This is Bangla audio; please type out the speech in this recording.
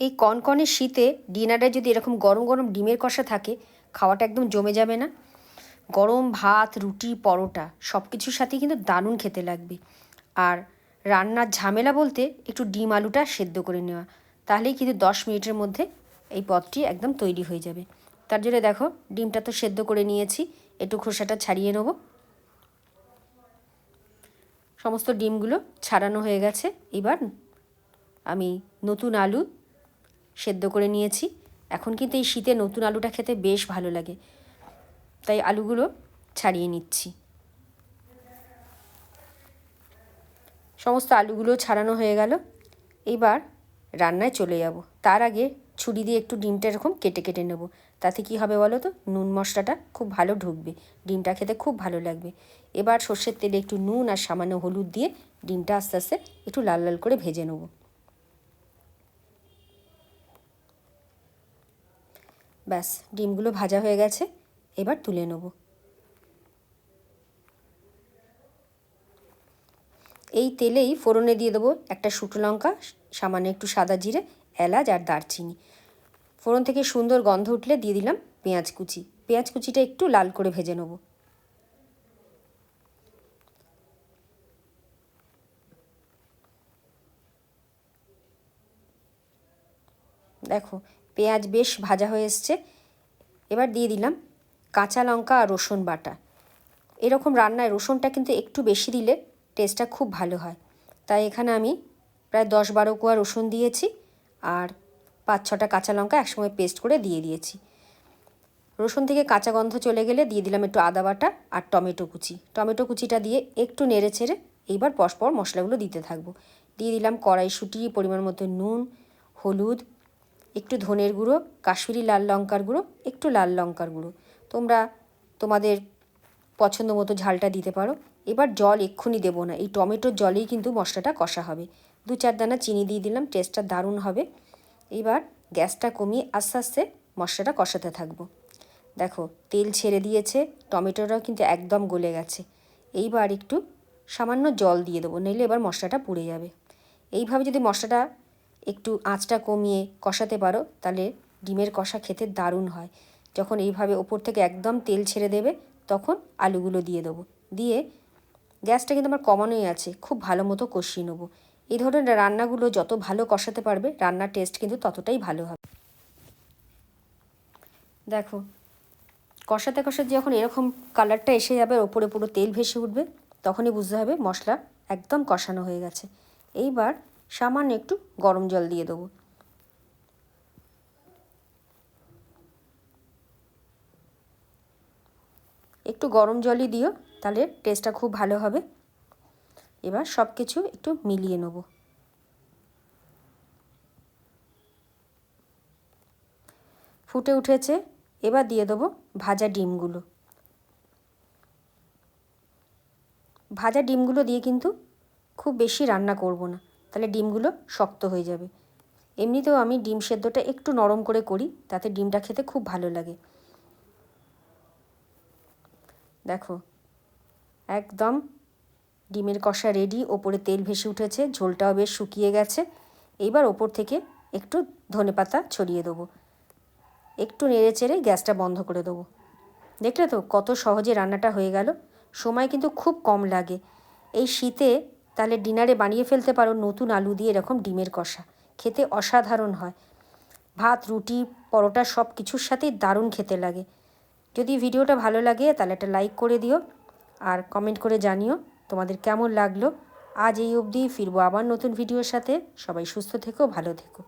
এই কনকনে শীতে ডিনারে যদি এরকম গরম গরম ডিমের কষা থাকে, খাওয়াটা একদম জমে যাবে না। গরম ভাত, রুটি, পরোটা সব কিছুর সাথেই কিন্তু দারুণ খেতে লাগবে। আর রান্নার ঝামেলা বলতে একটু ডিম আলুটা সেদ্ধ করে নেওয়া। তাহলেই কিন্তু দশ মিনিটের মধ্যে এই পদটি একদম তৈরি হয়ে যাবে। তার জন্য দেখো, ডিমটা তো সেদ্ধ করে নিয়েছি, একটু খোসাটা ছাড়িয়ে নেব। সমস্ত ডিমগুলো ছাড়ানো হয়ে গেছে। এবার আমি নতুন আলু সেদ্ধ করে নিয়েছি। এখন কিন্তু এই শীতে নতুন আলুটা খেতে বেশ ভালো লাগে। তাই আলুগুলো ছাড়িয়ে নিচ্ছি। সমস্ত আলুগুলো ছাড়ানো হয়ে গেল। এবার রান্নায় চলে যাব। তার আগে ছুরি দিয়ে একটু ডিমটা এরকম কেটে কেটে নেব। তাতে কি হবে বলো তো? নুন মশলাটা খুব ভালো ঢুকবে। ডিমটা খেতে খুব ভালো লাগবে। এবার সর্ষের তেলে একটু নুন আর সামান্য হলুদ দিয়ে ডিমটা আস্তে আস্তে একটু লাল লাল করে ভেজে নেব। ব্যাস, ডিমগুলো ভাজা হয়ে গেছে, এবার তুলে নেব। এই তেলেই ফোড়নে দিয়ে দেবো একটা শুকনো লঙ্কা, সামান্য একটু সাদা জিরে, এলাচ আর দারচিনি। ফোড়ন থেকে সুন্দর গন্ধ উঠলে দিয়ে দিলাম পেঁয়াজ কুচি। পেঁয়াজ কুচিটা একটু লাল করে ভেজে নেব। দেখো পেঁয়াজ বেশ ভাজা হয়ে এসছে। এবার দিয়ে দিলাম কাঁচা লঙ্কা আর রসুন বাটা। এরকম রান্নায় রসুনটা কিন্তু একটু বেশি দিলে টেস্টটা খুব ভালো হয়। তাই এখানে আমি প্রায় দশ বারো কোয়া রসুন দিয়েছি আর পাঁচ ছটা কাঁচা লঙ্কা একসঙ্গে পেস্ট করে দিয়ে দিয়েছি। রসুন থেকে কাঁচা গন্ধ চলে গেলে দিয়ে দিলাম একটু আদা বাটা আর টমেটো কুচি। টমেটো কুচিটা দিয়ে একটু নেড়ে ছেড়ে এইবার পরপর মশলাগুলো দিতে থাকব। দিয়ে দিলাম কড়াইশুঁটি, পরিমাণ মতো নুন, হলুদ একটু ধনের গুঁড়ো, কাশ্মীরি লাল লঙ্কার গুঁড়ো, একটু লাল লঙ্কার গুঁড়ো। তোমরা তোমাদের পছন্দ মতো ঝালটা দিতে পারো। এবার জল এক্ষুনি দেবো না, এই টমেটোর জলেই কিন্তু মশলাটা কষা হবে। দু চার দানা চিনি দিয়ে দিলাম, টেস্টটা দারুণ হবে। এবার গ্যাসটা কমিয়ে আস্তে আস্তে মশলাটা কষাতে থাকব। দেখো, তেল ছেড়ে দিয়েছে, টমেটোটাও কিন্তু একদম গলে গেছে। এইবার একটু সামান্য জল দিয়ে দেবো, নইলে এবার মশলাটা পুড়ে যাবে। এইভাবে যদি মশলাটা একটু আঁচটা কমিয়ে কষাতে পারো, তাহলে ডিমের কষা খেতে দারুণ হয়। যখন এইভাবে ওপর থেকে একদম তেল ছেড়ে দেবে, তখন আলুগুলো দিয়ে দেবো। দিয়ে গ্যাসটা কিন্তু আমার কমানোই আছে, খুব ভালো মতো কষিয়ে নেব। এই ধরনের রান্নাগুলো যত ভালো কষাতে পারবে, রান্নার টেস্ট কিন্তু ততটাই ভালো হবে। দেখো, কষাতে কষাতে যখন এরকম কালারটা এসে যাবে ওপরে পুরো তেল ভেসে উঠবে, তখনই বুঝতে হবে মশলা একদম কষানো হয়ে গেছে। এইবার সামান্য একটু গরম জল দিয়ে দেবো। একটু গরম জলই দিও, তাহলে টেস্টটা খুব ভালো হবে। এবার সব কিছু একটু মিলিয়ে নেব। ফুটে উঠেছে, এবার দিয়ে দেবো ভাজা ডিমগুলো। ভাজা ডিমগুলো দিয়ে কিন্তু খুব বেশি রান্না করব না। তাহলে ডিমগুলো শক্ত হয়ে যাবে। এমনিতেও আমি ডিম সেদ্ধটা একটু নরম করে করি, তাতে ডিমটা খেতে খুব ভালো লাগে। দেখো, একদম ডিমের কষা রেডি ওপরে তেল ভেসে উঠেছে, ঝোলটাও বেশ শুকিয়ে গেছে। এইবার ওপর থেকে একটু ধনে পাতা ছড়িয়ে দেবো। একটু নেড়ে চেড়ে গ্যাসটা বন্ধ করে দেবো। দেখলে তো কত সহজে রান্নাটা হয়ে গেল। সময় কিন্তু খুব কম লাগে। এই শীতে তাহলে ডিনারে বানিয়ে ফেলতে পারো নতুন আলু দিয়ে এরকম ডিমের কষা। খেতে অসাধারণ হয়। ভাত, রুটি, পরোটা সব কিছুর সাথেই দারুণ খেতে লাগে। যদি ভিডিওটা ভালো লাগে তাহলে একটা লাইক করে দিও আর কমেন্ট করে জানিও তোমাদের কেমন লাগল। আজ এই অবধি ফিরবো আবার নতুন ভিডিওর সাথে। সবাই সুস্থ থেকো, ভালো থেকো।